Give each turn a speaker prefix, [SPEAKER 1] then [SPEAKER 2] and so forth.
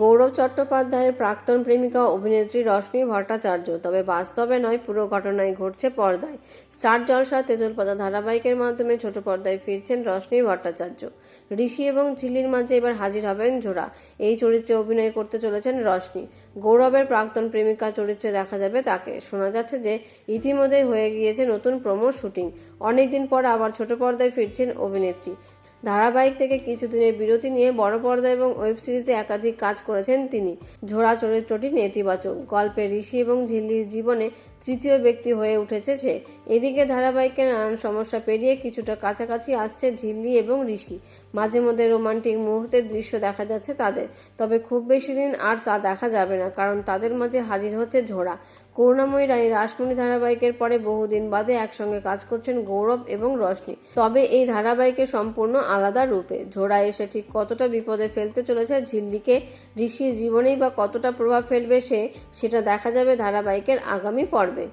[SPEAKER 1] গৌরব চট্টোপাধ্যায়ের প্রাক্তন প্রেমিকা অভিনেত্রী রশ্মি ভট্টাচার্য। তবে বাস্তবে নয়, পুরো ঘটনাই ঘটছে পর্দায়। স্টার জলসা, তেঁতুলপাতা ধারাবাহিকের মাধ্যমে ছোট পর্দায় ফিরছেন রশ্মি ভট্টাচার্য। ঋষি এবং ঝিল্লির মাঝে এবার হাজির হবেন জোড়া। এই চরিত্রে অভিনয় করতে চলেছেন রশ্মি। গৌরবের প্রাক্তন প্রেমিকা চরিত্রে দেখা যাবে তাকে। শোনা যাচ্ছে যে ইতিমধ্যেই হয়ে গিয়েছে নতুন প্রোমো শুটিং অনেকদিন পর আবার ছোট পর্দায় ফিরছেন অভিনেত্রী। ধারাবাহিক থেকে কিছুদিনের বিরতি নিয়ে বড় পর্দা এবং ওয়েব সিরিজে একাধিক কাজ করেছেন তিনি। ঝোড়া চরিত্রটি নেতিবাচক। গল্পে ঋষি এবং ঝিল্লির জীবনে তৃতীয় ব্যক্তি হয়ে উঠেছে সে। এদিকে ধারাবাহিকের নানান সমস্যা পেরিয়ে কিছুটা কাছাকাছি আসছে ঝিল্লি এবং ঋষি। মাঝে মধ্যে রোমান্টিক মুহূর্তের দৃশ্য দেখা যাচ্ছে তাদের। তবে খুব বেশি দিন আর তা দেখা যাবে না, কারণ তাদের মাঝে হাজির হচ্ছে ঝোড়া। করুণাময়ী রানী রাসমণি ধারাবাহিকের পরে বহুদিন বাদে একসঙ্গে কাজ করছেন গৌরব এবং রশ্মি তবে এই ধারাবাহিকের সম্পূর্ণ আলাদা রূপে। ঝোড়া এসে ঠিক কতটা বিপদে ফেলতে চলেছে, ঝিল্লিকে ঋষির জীবনেই বা কতটা প্রভাব ফেলবে সে, সেটা দেখা যাবে ধারাবাহিকের আগামী পর্বে।